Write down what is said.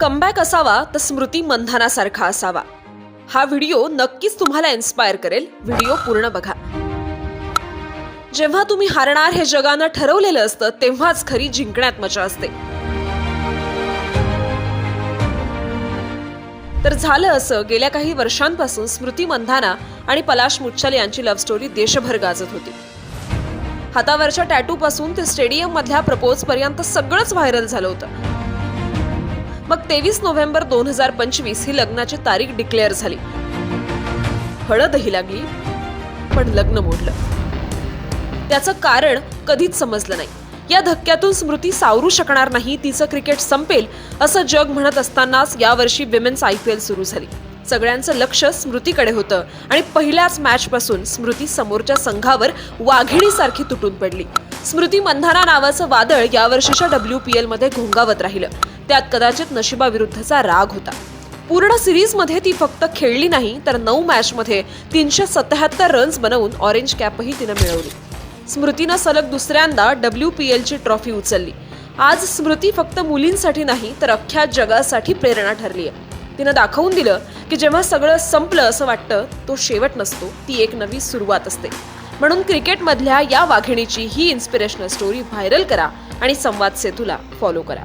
Comeback असावा तर स्मृती मंधानासारखा असावा. हा व्हिडिओ नक्कीच तुम्हाला इन्स्पायर करेल. व्हिडिओ पूर्ण बघा. जेव्हा तुम्ही हारणार हे जगानं ठरवलेलं असतं तेव्हाच खरी जिंकण्यात मजा असते. तर झालं असं गेल्या काही वर्षांपासून स्मृती मंधाना आणि पलाश मुच्छल यांची लव्ह स्टोरी देशभर गाजत होती. हातावरच्या टॅटू पासून ते स्टेडियम मधल्या प्रपोज पर्यंत सगळंच व्हायरल झालं होतं. मग तेवीस नोव्हेंबर दोन हजार पंचवीस ही लग्नाची तारीख डिक्लेअर झाली. हळदही लागली पण लग्न मोडलं. त्याचं कारण कधीच समजलं नाही. या धक्क्यातून स्मृती सावरू शकणार नाही तिचं क्रिकेट संपेल असं जग म्हणत असतानाच यावर्षी विमेन्स आय पी एल सुरू झाली. सगळ्यांचं लक्ष स्मृतीकडे होतं आणि पहिल्याच मॅचपासून स्मृती समोरच्या संघावर वाघिणीसारखी तुटून पडली. स्मृती मंधाना नावाचं वादळ यावर्षीच्या डब्ल्यू पी एलमध्ये घोंगावत राहिलं. त्यात कदाचित नशिबाविरुद्धचा राग होता. पूर्ण सिरीजमध्ये ती फक्त खेळली नाही तर नऊ मॅचमध्ये तीनशे सत्याहत्तर रन्स बनवून ऑरेंज कॅपही तिनं मिळवली. स्मृतीनं सलग दुसऱ्यांदा डब्ल्यू पी एलची ट्रॉफी उचलली. आज स्मृती फक्त मुलींसाठी नाही तर अख्ख्या जगासाठी प्रेरणा ठरली आहे. तिनं दाखवून दिलं की जेव्हा सगळं संपलं असं वाटतं तो शेवट नसतो ती एक नवी सुरुवात असते. म्हणून क्रिकेटमधल्या या वाघिणीची ही इन्स्पिरेशनल स्टोरी व्हायरल करा आणि संवाद सेतूला फॉलो करा.